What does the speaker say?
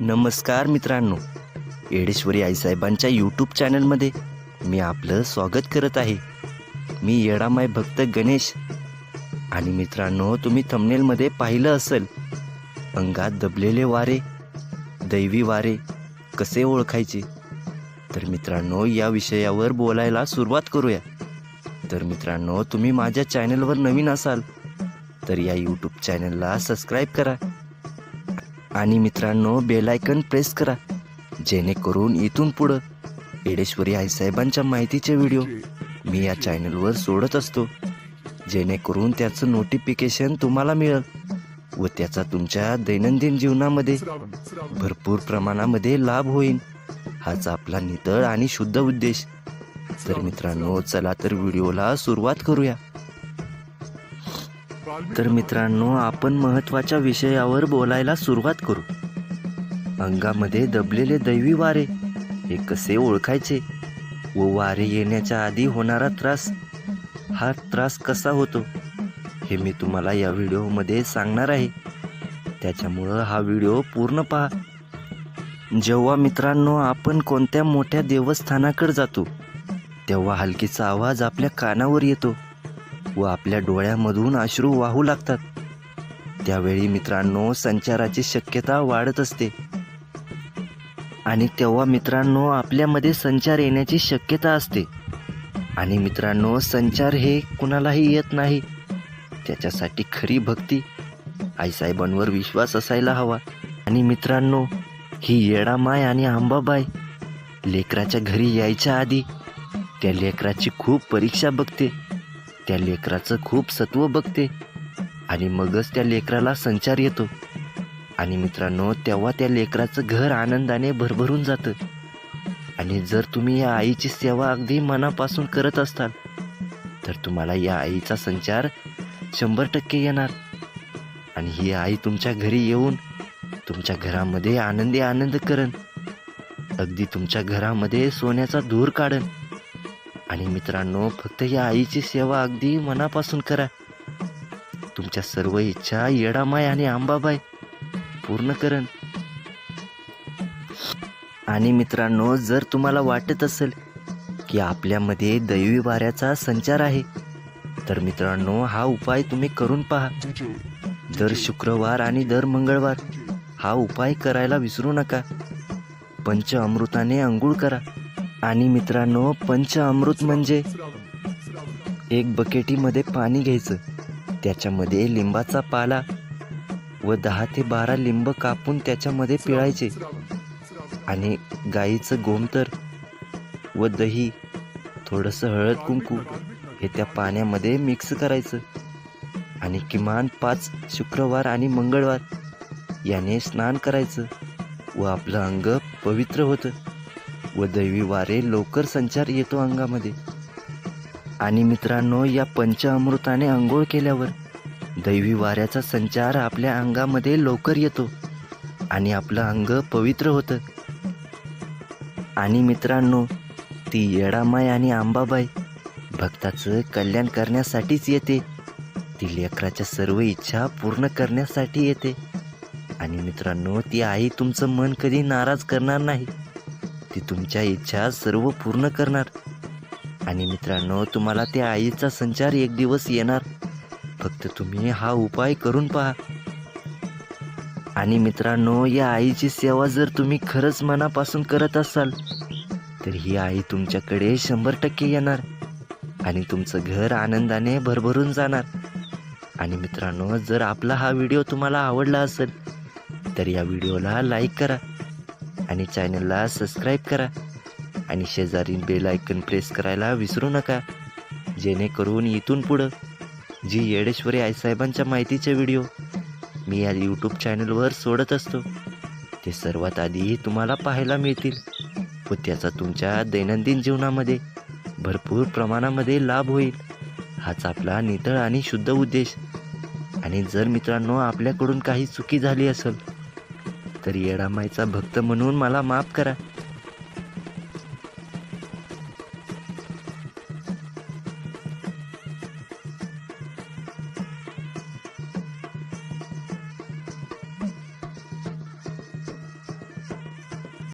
नमस्कार मित्रांनो. येडेश्वरी आईसाहेबांच्या यूट्यूब चॅनलमध्ये मी आपलं स्वागत करत आहे. मी येडामाय भक्त गणेश. आणि मित्रांनो तुम्ही थंबनेलमध्ये पाहिलं असेल अंगात दबलेले वारे दैवी वारे कसे ओळखायचे? तर मित्रांनो या विषयावर बोलायला सुरुवात करूया. तर मित्रांनो तुम्ही माझ्या चॅनलवर नवीन असाल तर या यूट्यूब चॅनलला सबस्क्राईब करा. आणि मित्रांनो बेलायकन प्रेस करा जेणेकरून इथून पुढं येडेश्वरी आईसाहेबांच्या माहितीचे व्हिडिओ मी या चॅनलवर सोडत असतो. जेणेकरून त्याचं नोटिफिकेशन तुम्हाला मिळेल व त्याचा तुमच्या दैनंदिन जीवनामध्ये भरपूर प्रमाणामध्ये लाभ होईल. हाच आपला नितळ आणि शुद्ध उद्देश. तर मित्रांनो चला तर व्हिडिओला सुरुवात करूया. तर मित्रांनो आपण महत्त्वाच्या विषयावर बोलायला सुरुवात करू. अंगामध्ये दबलेले दैवी वारे हे कसे ओळखायचे? व वारे येण्याच्या आधी होणारा त्रास हा त्रास कसा होतो? हे मी तुम्हाला या व्हिडिओमध्ये सांगणार आहे. त्याच्यामुळं हा व्हिडिओ पूर्ण पहा. जेव्हा मित्रांनो आपण कोणत्या मोठ्या देवस्थानाकडे जातो तेव्हा हलकीचा आवाज आपल्या कानावर येतो. व आपल्या डोळ्यामधून अश्रू वाहू लागतात. त्यावेळी मित्रांनो संचाराची शक्यता वाढत असते. आणि तेव्हा मित्रांनो आपल्यामध्ये संचार येण्याची शक्यता असते. आणि मित्रांनो संचार हे कुणालाही येत नाही. त्याच्यासाठी खरी भक्ती आईसाहेबांवर विश्वास असायला हवा. आणि मित्रांनो ही येडामाय आणि आंबाबाई लेकराच्या घरी यायच्या आधी त्या लेकराची खूप परीक्षा बघते. त्या लेकराचं खूप सत्व बघते आणि मगच त्या लेकराला संचार येतो. आणि मित्रांनो तेव्हा त्या लेकराचं घर आनंदाने भरभरून जातं. आणि जर तुम्ही या आईची सेवा अगदी मनापासून करत असाल तर तुम्हाला या आईचा संचार शंभर टक्के येणार. आणि ही आई तुमच्या घरी येऊन तुमच्या घरामध्ये आनंदी आनंद करण अगदी तुमच्या घरामध्ये सोन्याचा धूर काढण आणि मित्रांनो फक्त या आईची सेवा अगदी मनापासून करा. तुमच्या सर्व इच्छा येडामाय आणि आंबाबाई पूर्ण करण. आणि मित्रांनो जर तुम्हाला वाटत असेल की आपल्यामध्ये दैवी वाऱ्याचा संचार आहे तर मित्रांनो हा उपाय तुम्ही करून पहा. दर शुक्रवार आणि दर मंगळवार हा उपाय करायला विसरू नका. पंच अमृताने अंघोळ करा. आणि मित्रांनो पंच अमृत म्हणजे? एक बकेटीमध्ये पाणी घ्यायचं. त्याच्यामध्ये लिंबाचा पाला व दहा ते बारा लिंब कापून त्याच्यामध्ये पिळायचे. आणि गाईचं गोमतर व दही थोडंसं हळद कुंकू हे त्या पाण्यामध्ये मिक्स करायचं. आणि किमान पाच शुक्रवार आणि मंगळवार याने स्नान करायचं व आपलं अंग पवित्र होतं. व दैवी वारे लवकर संचार येतो अंगामध्ये. आणि मित्रांनो या पंचामृताने आंघोळ केल्यावर दैवी वाऱ्याचा संचार आपल्या अंगामध्ये लवकर येतो आणि आपलं अंग पवित्र होतं. आणि मित्रांनो ती येडामाई आणि आंबाबाई भक्ताचं कल्याण करण्यासाठीच येते. ती लेकराच्या सर्व इच्छा पूर्ण करण्यासाठी येते. आणि मित्रांनो ती आई तुमचं मन कधी नाराज करणार नाही. ती तुमच्या इच्छा सर्व पूर्ण करणार. आणि मित्रांनो तुम्हाला त्या आईचा संचार एक दिवस येणार. फक्त तुम्ही हा उपाय करून पहा. आणि मित्रांनो या आईची सेवा जर तुम्ही खरंच मनापासून करत असाल तर ही आई तुमच्याकडे शंभर टक्के येणार. आणि तुमचं घर आनंदाने भरभरून जाणार. आणि मित्रांनो जर आपला हा व्हिडिओ तुम्हाला आवडला असेल तर या व्हिडिओला लाईक करा. आणि चॅनलला सबस्क्राईब करा. आणि शेजारी बेल आयकन प्रेस करायला विसरू नका. जेणेकरून इथून पुढं जी येडेश्वरी आईसाहेबांच्या माहितीचे व्हिडिओ मी या यूट्यूब चॅनलवर सोडत असतो ते सर्वात आधी तुम्हाला पाहायला मिळतील व त्याचा तुमच्या दैनंदिन जीवनामध्ये भरपूर प्रमाणामध्ये लाभ होईल. हाच आपला नितळ आणि शुद्ध उद्देश. आणि जर मित्रांनो आपल्याकडून काही चुकी झाली असेल तर येडामाईचा भक्त म्हणून मला माफ करा.